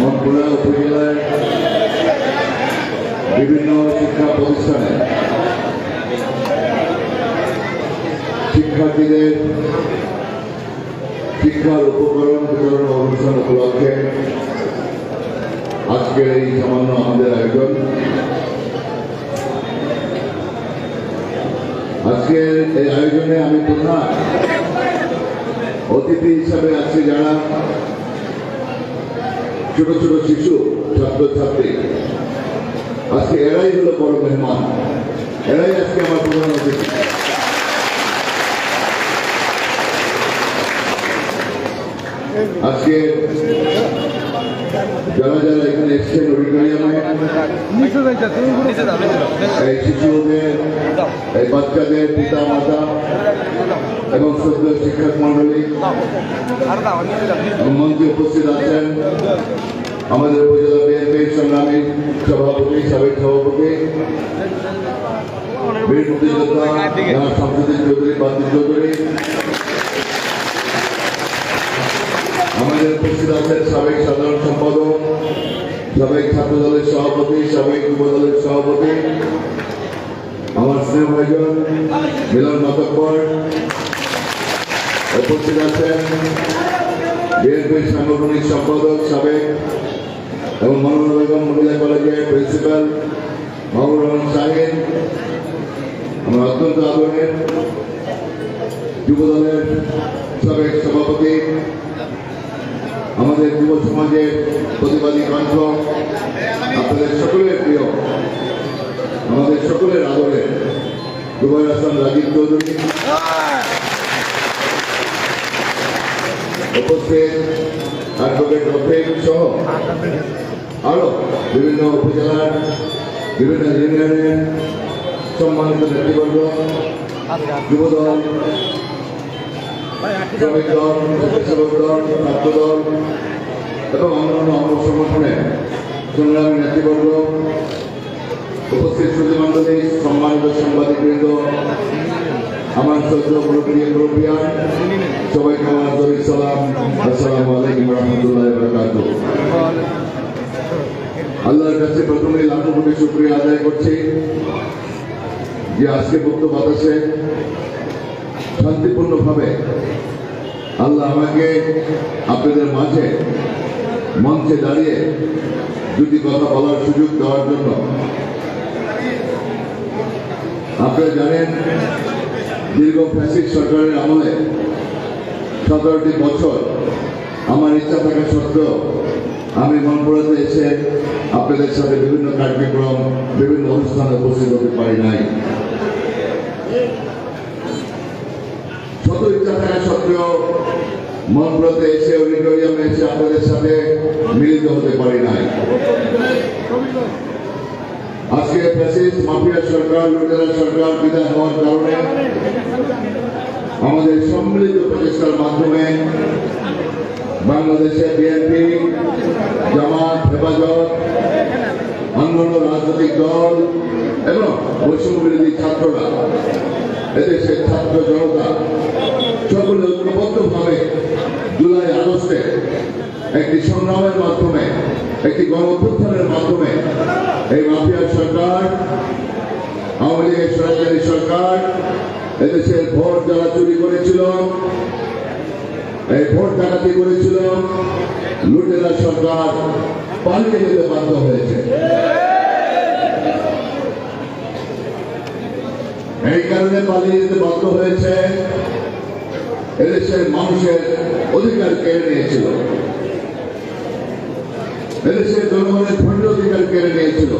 মনপুরা উপজেলার বিভিন্ন শিক্ষা প্রতিষ্ঠানে শিক্ষার্থীদের শিক্ষার উপকরণ বিতরণ অনুষ্ঠান উপলক্ষে আজকের এই সামান্য আমাদের আয়োজন। আজকের এই আয়োজনে আমি প্রধান অতিথি হিসাবে আজকে যারা ছোট ছোট শিশু, ছাত্রছাত্রী। আজকে এরাই হলো বড় মেহমান। এরাই আজকে আমার প্রধান অতিথি। আজকে যারা যারা এখানে এসছেন অডিটোরিয়ামে এই শিশুদের এই বাচ্চাদের পিতা মাতা এবং সদ্য শিক্ষক মন্ডলী মঞ্চে উপস্থিত আছেন আমাদের উপজেলা বিএনপির সংগ্রামী সভাপতি, সাবেক সভাপতি, বীর মুক্তিযোদ্ধা জনাব চৌধুরী বাদ্দুর চৌধুরী আমাদের উপস্থিত আছেন সাবেক সাধারণ সম্পাদক, সাবেক ছাত্র দলের সভাপতি, সাবেক যুব দলের সভাপতি, আমার স্নেহ ভাইজন, মিলন মাতব্বর। উপস্থিত আছেন বিএনপির সাংগঠনিক সম্পাদক, সাবেক এবং মনোরম বেগম মহিলা কলেজের প্রিন্সিপাল মাহবুর রহমান শাহিন আমার অত্যন্ত আদরের যুব দলের সাবেক সভাপতি আমাদের যুব সমাজের প্রতিবাদী কণ্ঠ আপনাদের সকলের প্রিয়, আমাদের সকলের আদরের জুবাইর হাসান রাজীব চৌধুরী উপস্থিত অ্যাডভোকেট রফিক সহ আরও বিভিন্ন উপজেলার, বিভিন্ন ইউনিয়নের সম্মানিত নেতৃবর্গ, যুবদল শ্রমিক দল স্বেচ্ছাসেবক দল, ছাত্র দল এবং অন্যান্য অঙ্গ সংগঠনের সংগ্রামী নেতৃবর্গ, উপস্থিত সুধীমণ্ডলী সম্মানিত সাংবাদিকবৃন্দ, আমার শ্রদ্ধ মুরব্বী মুরব্বিয়ান সবাইকে আমার আন্তরিক সালাম, আসসালামু আলাইকুম রহমতুল্লাহ বরকাত আল্লাহর কাছে প্রথমেই লাখ কোটি শুক্রিয়া আদায় করছি যে আজকে মুক্ত বাতাসে শান্তিপূর্ণভাবে আল্লাহ আমাকে আপনাদের মাঝে মঞ্চে দাঁড়িয়ে দুটি কথা বলার সুযোগ দেওয়ার জন্য। আপনারা জানেন, দীর্ঘ ফ্যাসিক সরকারের আমলে সতেরোটি বছর আমার ইচ্ছা থাকা সত্ত্বেও আমি মনপুরাতে এসে আপনাদের সাথে বিভিন্ন কার্যক্রম, বিভিন্ন অনুষ্ঠানে উপস্থিত হতে পারি নাই। শত ইচ্ছা সত্ত্বেও মনপুরাতে এসে অডিটোরিয়ামে এসে আপনাদের সাথে মিলিত হতে পারি নাই। আজকে ফ্যাসিস্ট, মাফিয়া সরকার, লুটেরা সরকার বিদায় হওয়ার কারণে আমাদের সম্মিলিত প্রচেষ্টার মাধ্যমে বাংলাদেশে বিএনপি, জামাত, হেফাজত অন্যান্য রাজনৈতিক দল, এবং বৈষম্য বিরোধী ছাত্ররা এদেশের ছাত্র জনতা সকলে ঐক্যবদ্ধভাবে জুলাই আগস্টে একটি সংগ্রামের মাধ্যমে, একটি গণ মাধ্যমে এই মাফিয়া সরকার, আওয়ামী লীগের সরকারি সরকার, এদেশের ভোট যারা চুরি করেছিল, এই ভোট ডাকাতি করেছিল, লুটেরা সরকার পালিয়ে যেতে বাধ্য হয়েছে। এই কারণে পালিয়ে যেতে বাধ্য হয়েছে। এদেশের মানুষের অধিকার কেড়ে নিয়েছিল? এদেশের জনগণের ভোটের অধিকার কেড়ে নিয়েছিল?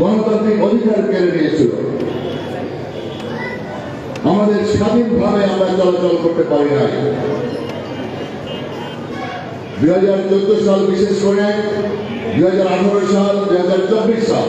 গণতান্ত্রিক অধিকার কেড়ে নিয়েছিল? আমাদের স্বাধীনভাবে আমরা চলাচল করতে পারি নাই। দুই হাজার চোদ্দ সাল, বিশেষ করে দুই হাজার আঠারো সাল, দুই হাজার চব্বিশ সাল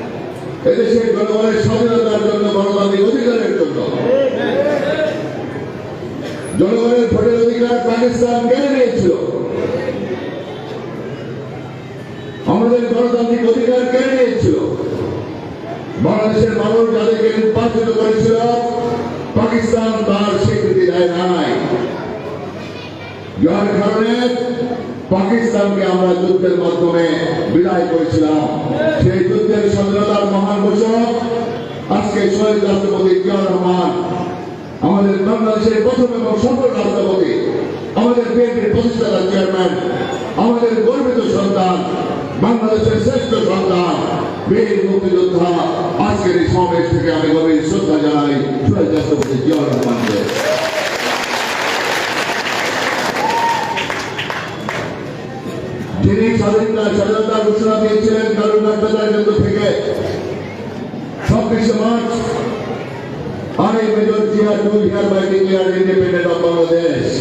এদেশের জনগণের স্বাধীনতার জন্য গণতান্ত্রিক অধিকারের জন্য। জনগণের ভোটের অধিকার পাকিস্তান কেড়ে নিয়েছিল। আমাদের গণতান্ত্রিক অধিকার কেড়ে নিয়েছিল। বাংলাদেশের মানুষ যাদেরকে নির্বাচিত করেছিল, পাকিস্তান তার স্বীকৃতি দেয় নাই। যার কারণে পাকিস্তানকে আমরা যুদ্ধের মাধ্যমে বিদায় করেছিলাম। সেই যুদ্ধের স্বাধীনতার মহান ঘোষক আজকে শহীদ রাষ্ট্রপতি জিয়া রহমান, আমাদের বাংলাদেশের প্রথম এবং সফল রাষ্ট্রপতি, আমাদের বিএনপির প্রতিষ্ঠাতা চেয়ারম্যান, আমাদের গর্বিত সন্তান, বাংলাদেশের শ্রেষ্ঠ সন্তান, বীর মুক্তিযোদ্ধা, আজকের এই সমাবেশ থেকে আমি গভীর শ্রদ্ধা জানাই শহীদ রাষ্ট্রপতি জিয়া রহমানকে। যিনি স্বাধীনতা স্বাধীনতা ঘোষণা দিয়েছিলেন বেতার কেন্দ্র থেকে ছাব্বিশে March I, Major Jia, do hereby declare independent of Bangladesh.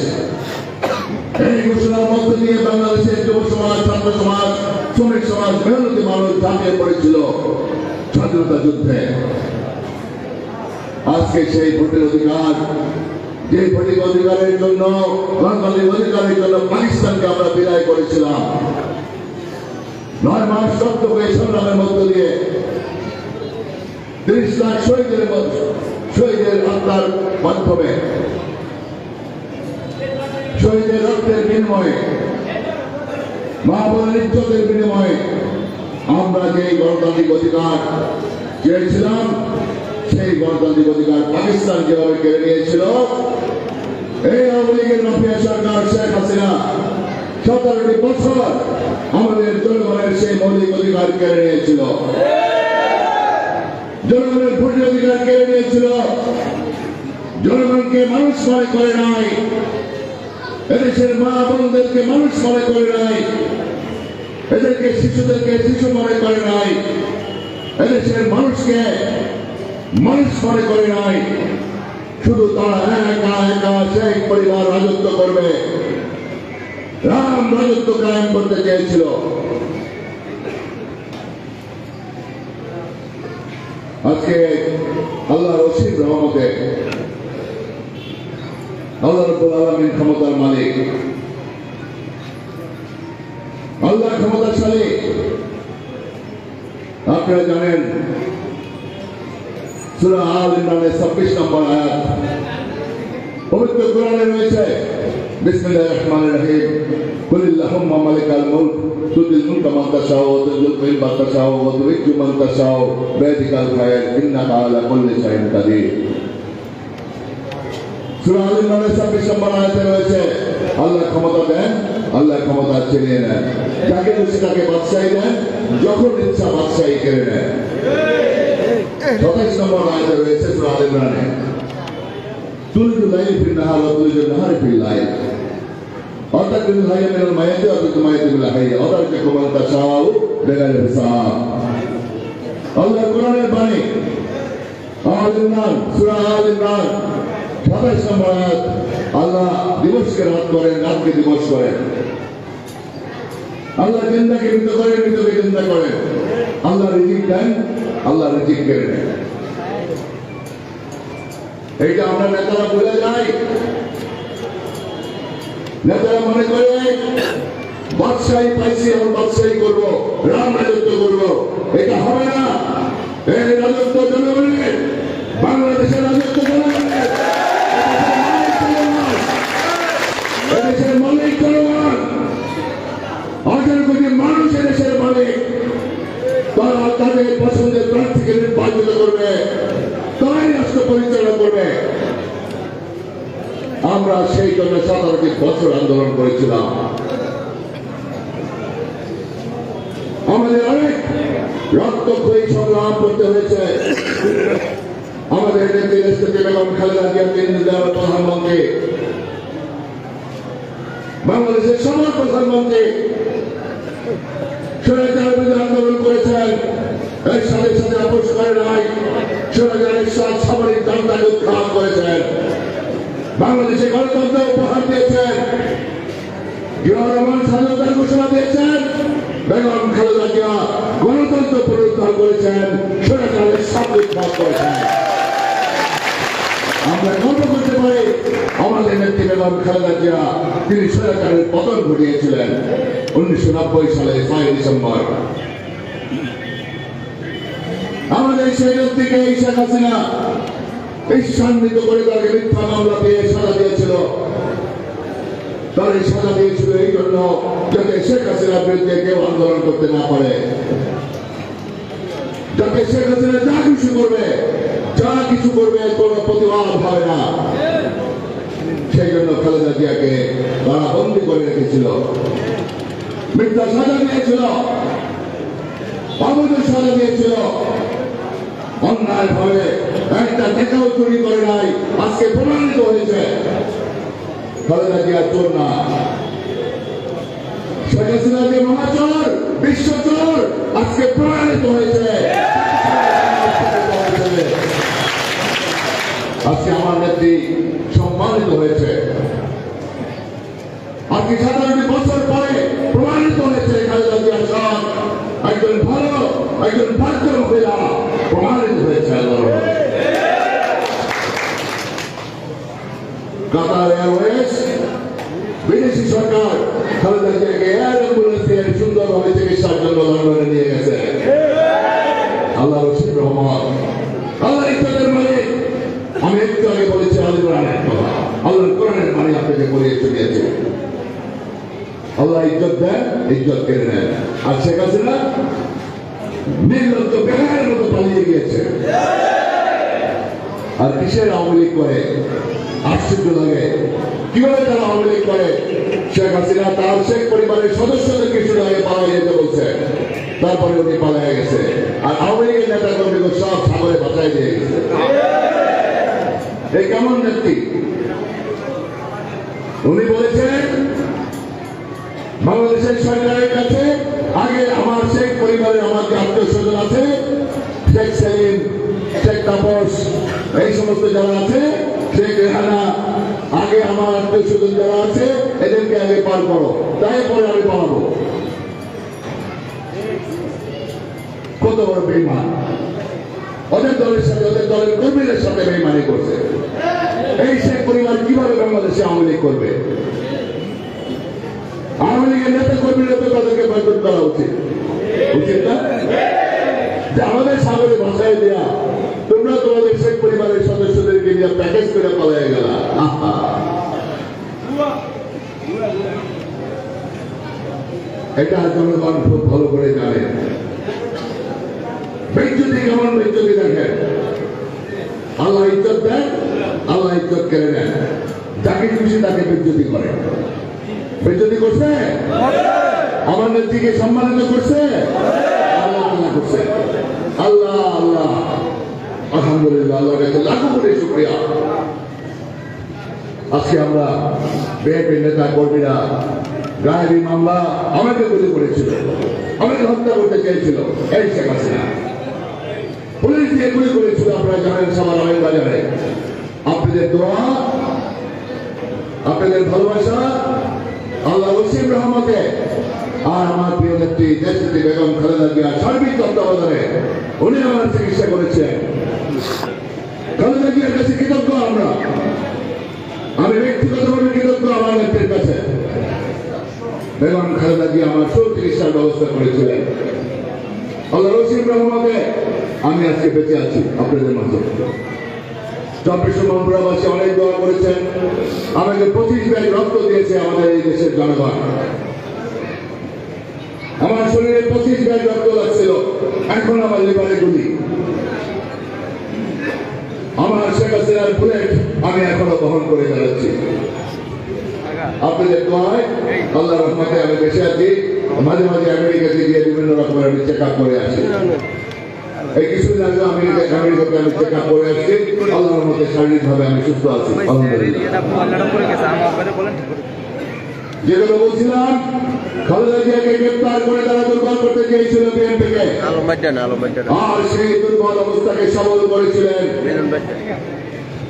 এই ঘোষণার মধ্য দিয়ে বাংলাদেশের যুব সমাজ ছাত্র সমাজ শ্রমিক সমাজ মেহনতি মানুষ ঝাঁপিয়ে পড়েছিল স্বাধীনতা যুদ্ধে আজকে সেই ভোটের অধিকার যে ভোটের অধিকারের জন্য বাঙালির অধিকারের জন্য পাকিস্তানকে আমরা বিদায় করেছিলাম। নয় মাস হয়ে সংগ্রামের মধ্য দিয়ে তিরিশ লাখ শহীদের শহীদের আত্মার মাধ্যমে, শহীদের রক্তের বিনিময়ে, মা ইজ্জতের বিনিময়ে আমরা যে গণতান্ত্রিক অধিকার চেয়েছিলাম সেই গণতান্ত্রিক অধিকার পাকিস্তান যেভাবে কেড়ে নিয়েছিল। এই আওয়ামী লীগের মাফিয়া সরকার শেখ হাসিনা সতেরোটি বছর আমাদের জনগণের সেই মৌলিক অধিকার কেড়ে নিয়েছিল। জনগণের ভোটের অধিকার কেড়ে নিয়েছিল। জনগণকে মানুষ মনে করে নাই। এদেশের মা বোনদেরকে মানুষ মনে করে নাই। এদেরকে শিশুদেরকে শিশু মনে করে নাই। এদেশের মানুষকে মানুষ মনে করে নাই। শুধু তারা একা একা সেই পরিবার রাজত্ব করবে। রাম রাজত্ব কায়েম করতে চেয়েছিল। আজকে আল্লাহর অসীম রহমতে আল্লাহ রব্বুল আলামিন ক্ষমতার মালিক। আল্লাহ ক্ষমতাশালী। আপনারা জানেন সূরা আল ইমরানের 26 নম্বর আয়াত পবিত্র কোরআনে রয়েছে বিসমিল্লাহির রহমানির রহিম কুল আল্লাহুম্মা মালিকাল মুলক তুতিল মুলকা মান তাশাউ ওয়া তুযিল মুলকা মান তাশাউ ওয়া তুযিজ্জু মান তাশাউ বিয়াদিকাল খায়র ইন্নাকা আলা কুল্লি শাইইন কাদির সূরা আল ইমরানের 26 নম্বর আয়াতে রয়েছে আল্লাহ ক্ষমতা দেন আল্লাহ ক্ষমতা ছিনিয়ে নেন যাকে খুশি তাকে বাদশাহী দেন যখন ইচ্ছা বাদশাহী কেড়ে নেন সাতাইশ নম্বর আয়াতে রয়েছে সূরা আল ইমরানে তুলিজু লাইল ফিল নাহার ওয়া তুলিজু নাহার ফিল লাইল অর্থাৎ তুমি হাইয়া। মিনাল মায়াতি ওয়া আল্লাহ রিজিক দেন। আল্লাহ রিজিক নেন এইটা আমরা নেতারা বলে যাই, নেতারা মনে করে, বাদশাহী পাইছি আমরা বাদশাহী করব, রাম রাজত্ব করব। এটা হবে না। এই রাজত্ব জনগণের, বাংলাদেশের রাজত্ব জনগণের এদেশের মালিক জনগণ আঠারো কোটি মানুষ এদেশের মালিক তারা তাদের পছন্দের প্রার্থীকে নির্বাচিত করবে তারাই রাষ্ট্র পরিচালনা করবে আমরা সেই জন্য সতেরোটি বছর আন্দোলন করেছিলাম। আমাদের অনেক রক্তক্ষয়ী সংগ্রাম করতে হয়েছে। আমাদের প্রধানমন্ত্রী। বাংলাদেশের সবার প্রধানমন্ত্রী আন্দোলন করেছেন। এর সাথে সাথে আপোষ করে নাই স্বৈরাচারের সাথ সামরিক দণ্ডাকে উৎখাত করেছেন। বাংলাদেশে গণতন্ত্র উপহার দিয়েছেন। জিয়া স্বাধীনতার ঘোষণা দিয়েছেন। বেগম খালেদা জিয়া গণতন্ত্র পুনরুদ্ধার করেছেন। সরকারের সাবজেক্ট ভাগ করেছেন। আমরা গর্ব করতে পারি, আমাদের নেত্রী বেগম খালেদা জিয়া, তিনি সরকারের পতন ঘটিয়েছিলেন উনিশশো নব্বই সালে ছয় ডিসেম্বর। আমাদের সেই নেত্রীকে শেখ হাসিনা ঈশ্বান্বিত করে তাকে মিথ্যা মামলা দিয়ে সাজা দিয়েছিল। তার এই সাজা দিয়েছিল এই জন্য যাতে শেখ হাসিনার বিরুদ্ধে কেউ আন্দোলন করতে না পারে। যাতে শেখ হাসিনা যা কিছু করবে, যা কিছু করবে, কোনো প্রতিবাদ হবে না। সেই জন্য খালেদা জিয়াকে তারা বন্দি করে রেখেছিল। মিথ্যা সাজা দিয়েছিল। অবৈধ সাজা দিয়েছিল। অন্যায় ভাবে চুরি করে নাই, আজকে প্রমাণিত হয়েছে। খালেদা চোর না। শেখ মহাচর বিশ্বচর আজকে প্রমাণিত হয়েছে। আজকে আমার নেত্রী সম্মানিত হয়েছে। আজকে সাধারণ বছর পরে প্রমাণিত হয়েছে খালেদা জিয়া সব একজন ভালো, একজন ভাগ্য মহিলা প্রমাণিত হয়েছে আল্লাহর রহমতে। কাতার এয়ারওয়েজ বিদেশি সরকার খালেদা জিয়াকে এয়ার অ্যাম্বুলেন্স সুন্দরভাবে চিকিৎসার জন্য লন্ডনে নিয়ে গেছে। আল্লাহ রশিদ রহমান। আল্লাহ ইত্যাদের মালিক। আমি একটু আগে বলেছি আল কোরআনের কথা। আল্লাহর কোরআনের মানে আপনাকে বলিয়ে চলিয়েছে। আল্লাহ ইজ্জত দেন, ইজ্জত কেড়ে নেন। আর শেখ হাসিনা নির্লজ্জ বেগারের মতো পালিয়ে গিয়েছে। আর কিসের আওয়ামী লীগ করে? আশ্চর্য লাগে। কীভাবে তারা আওয়ামী করে? শেখ হাসিনা তার শেখ পরিবারের সদস্যদেরকে শুধু আগে পালিয়ে যেতে বলছে। তারপরে উনি পালিয়ে গেছে। আর আওয়ামী লীগের নেতা কর্মীকে সব সাগরে বাঁচাই দিয়ে গেছে। এই কেমন নেত্রী? উনি বলেছেন, বাংলাদেশের সরকারের কাছে আগে আমার শেখ পরিবারের আমার যে আত্মীয় স্বজন আছে, শেখ সেলিম, শেখ তাপস, এই সমস্ত যারা আছে শেখ আগে আমার আত্মীয় স্বজন যারা আছে, এদেরকে আগে পার করো। তারপরে আমি পালাবো। কত বড় বেইমান। ওদের দলের সাথে, ওদের দলের কর্মীদের সাথে বেইমানি করছে। এই শেখ পরিবার কীভাবে বাংলাদেশে আওয়ামী লীগ করবে? আওয়ামী লীগের নেতা কর্মীরা তো তাদেরকে বয়কট করা উচিত। উচিত না? যে আমাদের সাগরে ভাষায় দেয়া, তোমরা তোমাদের শেখ পরিবারের সদস্যদেরকে নিয়ে প্যাকেজ করে পালিয়ে গেল। এটা জনগণ খুব ভালো করে জানে। বিদ্যুতি কেমন বিদ্যুতি দেখেন আল্লাহ ইজ্জত দেন আল্লাহ ইজ্জত কেড়ে নেন যাকে খুশি তাকে বিদ্যুতি করে। বেজ্জতি করছে? আমার নেত্রীকে সম্মানিত করছে আল্লাহ তাআলা করছে আল্লাহ আল্লাহ আলহামদুলিল্লাহ আল্লাহ আজকে আমরা বিএনপি নেতা কর্মীরা, গায়েবী মামলা আমাকে গুলি করেছিল, আমাকে হত্যা করতে চেয়েছিল, এই শেখ হাসিনা। পুলিশ দিয়ে গুলি করেছিল, আপনারা জানেন সবার বাজারে। আপনাদের দোয়া, আপনাদের ভালোবাসা, আল্লাহ ওসিম রহমতে। আর আমার প্রিয় নেত্রী, দেশনেত্রী বেগম খালেদা জিয়া সার্বিক তত্ত্বাবধানে উনি আমার চিকিৎসা করেছেন। খালেদা কাছে কৃতজ্ঞ আমরা। আমি ব্যক্তিগতভাবে কৃতজ্ঞ আমার নেত্রীর কাছে। বেগম খালেদা জিয়া আমার সুচিকিৎসার ব্যবস্থা করেছিলেন। আল্লাহ রসিম রহমতে আমি আজকে বেঁচে আছি আপনাদের মাঝে। চব্বিশ মন্ত্রাবাসী অনেক দোয়া করেছেন। আমাকে পঁচিশ ব্যাগ রক্ত দিয়েছে আমাদের এই দেশের জনগণ। আমার শরীরে পঁচিশ ব্যাগ রক্ত লাগছিল। এখন আমার লিভারে গুলি আমার শেখ হাসিনার বুলেট আমি এখনও বহন করে বেড়াচ্ছি। আপনাদের দোয়ায় আল্লাহ রহমতে আমি বেঁচে আছি। মাঝে মাঝে আমেরিকাতে গিয়ে বিভিন্ন রকমের আমি চেক আপ করে আসি। এই কিছুদিন আগে আমেরিকা আমেরিকাতে আমি চেক আপ করে আসছি। আল্লাহর মধ্যে শারীরিকভাবে আমি সুস্থ আছি। যেগুলো বলছিলাম খালেদা জিয়াকে গ্রেপ্তার করে তারা দুর্বল করতে চেয়েছিল বিএনপিকে। আর সেই দুর্বল অবস্থাকে সবল করেছিলেন।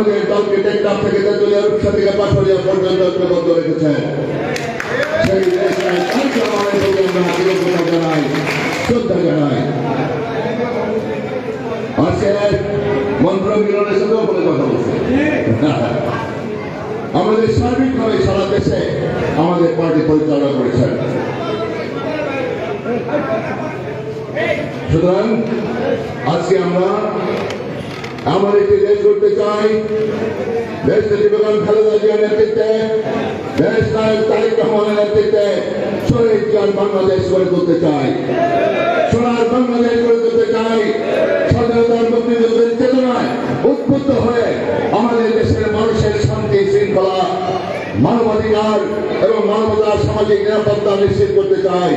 আমাদের দলকে টেকটাপ থেকে তেতুলিয়া রূপসা থেকে পাথরিয়া পর্যন্ত ঐক্যবদ্ধ রেখেছেন। সেই আমরা জানাই, শ্রদ্ধা জানাই। আজকে মন্ত্র মিলনের সাথেও বলে কথা বলছে। আমাদের আমাদের পার্টি পরিচালনা করেছেন। সুতরাং আজকে আমরা আমার একটি দেশ করতে চাই। দেশ বেগম খালেদা জিয়ার নেতৃত্বে, দেশ নায়ক চাই। সোনার বাংলাদেশ চেতনায় উদ্বুদ্ধ হয়ে আমাদের দেশের মানুষের শান্তি শৃঙ্খলা মানবাধিকার এবং মানবতার সামাজিক নিরাপত্তা নিশ্চিত করতে চাই।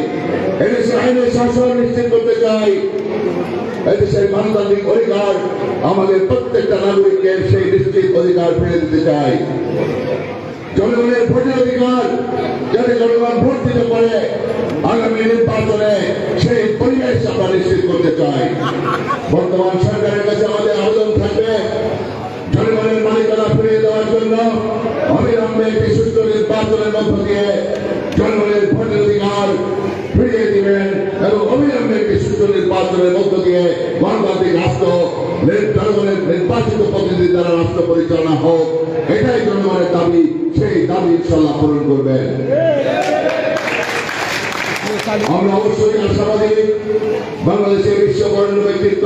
এদেশের আইনের শাসন নিশ্চিত করতে চাই। এদেশের গণতান্ত্রিক অধিকার আমাদের প্রত্যেকটা নাগরিককে সেই নিশ্চিত অধিকার ফিরে দিতে চাই। জনগণের ভোটের অধিকার যাতে জনগণ ভোট দিতে পারে, আগামী নির্বাচনে সেই পরিবেশ আমরা নিশ্চিত করতে চাই। বর্তমান সরকারের কাছে আমাদের আবেদন থাকবে জনগণের মালিকানা ফিরিয়ে দেওয়ার জন্য অবিলম্বে একটি সুস্থ নির্বাচনের মধ্য দিয়ে জনগণের ভোটের অধিকার ফিরিয়ে দিবেন এবং অবিলম্বে একটি সুস্থ নির্বাচনের মধ্য দিয়ে গণতান্ত্রিক রাষ্ট্র জনগণের নির্বাচিত প্রতিনিধি দ্বারা রাষ্ট্র পরিচালনা হোক, এটাই জনগণের দাবি, সেই দাবি ইনশাল্লাহ পূরণ করবেন। আমরা অবশ্যই আশাবাদী বাংলাদেশের বিশ্ববরণ্য ব্যক্তিত্ব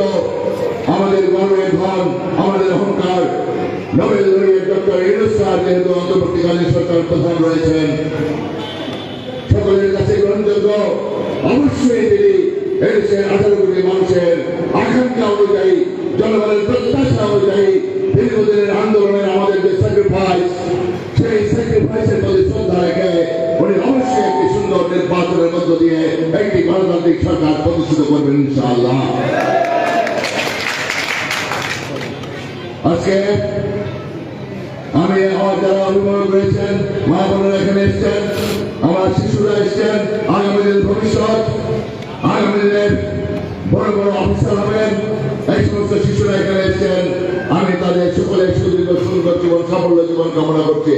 আমাদের গর্বের ধন আমাদের অহংকার। Nobel laureate doctor Yunus sir যেহেতু অন্তর্বর্তীকালীন সরকার প্রধান রয়েছেন, সকলের কাছে গ্রহণযোগ্য। অবশ্যই তিনি এদেশের আঠারো কোটি মানুষের আকাঙ্ক্ষা অনুযায়ী, জনগণের প্রত্যাশা অনুযায়ী দীর্ঘদিনের আন্দোলনের আমাদের যে স্যাক্রিফাইস সেই স্যাক্রিফাইসের প্রতি শ্রদ্ধা রেখে উনি অবশ্যই একটি সুন্দর নির্বাচনের মধ্য দিয়ে একটি গণতান্ত্রিক সরকার প্রতিষ্ঠিত করবেন ইনশাআল্লাহ। আজকে আমি আমার যারা অভিভাবক রয়েছেন, মা বোনেরা এখানে এসছেন, আমার শিশুরা এসছেন, আগামী দিনের ভবিষ্যৎ, আগামী দিনের বড় বড় অফিসার হবেন, এই সমস্ত শিশুরা এখানে এসছেন। আমি তাদের সকলের সুদীর্ঘ সুন্দর জীবন সাফল্য, জীবন কামনা করছি।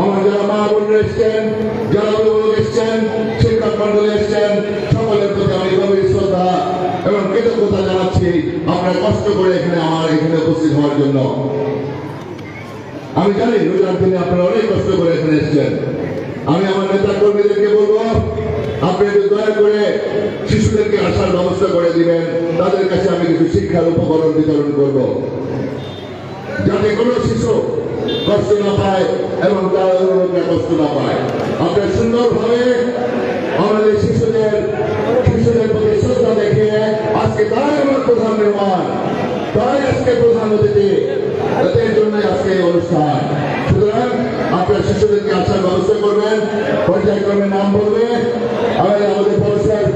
আমার যারা মা বোনরা এসছেন, যারা এসছেন শিক্ষক মন্ডলী এসছেন। সকলের প্রতি আমি গভীর শ্রদ্ধা এবং কৃতজ্ঞতা জানাচ্ছি। আপনারা কষ্ট করে এখানে আমার এখানে উপস্থিত হওয়ার জন্য। আমি জানি রোজার দিনে আপনারা অনেক কষ্ট করে এখানে এসেছেন। আমি আমার নেতা কর্মীদেরকে বলব, আপনি একটু দয়া করে শিশুদেরকে আসার ব্যবস্থা করে দিবেন। তাদের কাছে আমি কিছু শিক্ষার উপকরণ বিতরণ করব। যাতে কোনো শিশু কষ্ট না পায় এবং তার অভিভাবকরা কষ্ট না পায়। আপনার সুন্দরভাবে আমাদের শিশুদের শিশুদের প্রতি শ্রদ্ধা দেখে আজকে তারাই আমার প্রধান মেহমান তারাই আজকে প্রধান অতিথি। তাদের জন্য আজকে অনুষ্ঠান। সুতরাং আপনার শিশুদেরকে আসার ব্যবস্থা করবেন। পর্যায়ক্রমে নাম বলবে। আমাদের আমাদের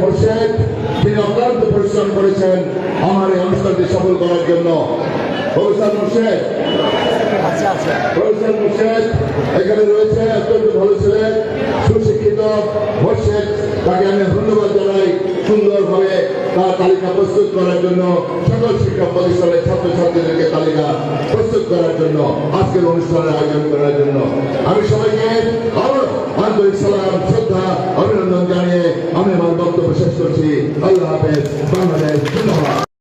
পরিষদ তিনি অক্লান্ত পরিশ্রম করেছেন আমার এই অনুষ্ঠানটি সফল করার জন্য। পরিষদ মুর্শেদ। প্রফেসর মুর্শেদ, এখানে রয়েছে অত্যন্ত ভালো ছিলেন, সুশিক্ষিত মোর্শেদ তাকে আমি ধন্যবাদ জানাই। সুন্দরভাবে তার তালিকা প্রস্তুত করার জন্য সকল শিক্ষা প্রতিষ্ঠানের ছাত্রছাত্রীদেরকে তালিকা প্রস্তুত করার জন্য, আজকের অনুষ্ঠানের আয়োজন করার জন্য। আমি সবাইকে আরও আন্তরিক সালাম, শ্রদ্ধা, অভিনন্দন জানিয়ে আমি আমার বক্তব্য শেষ করছি। আল্লাহ হাফেজ, বাংলাদেশ, ধন্যবাদ।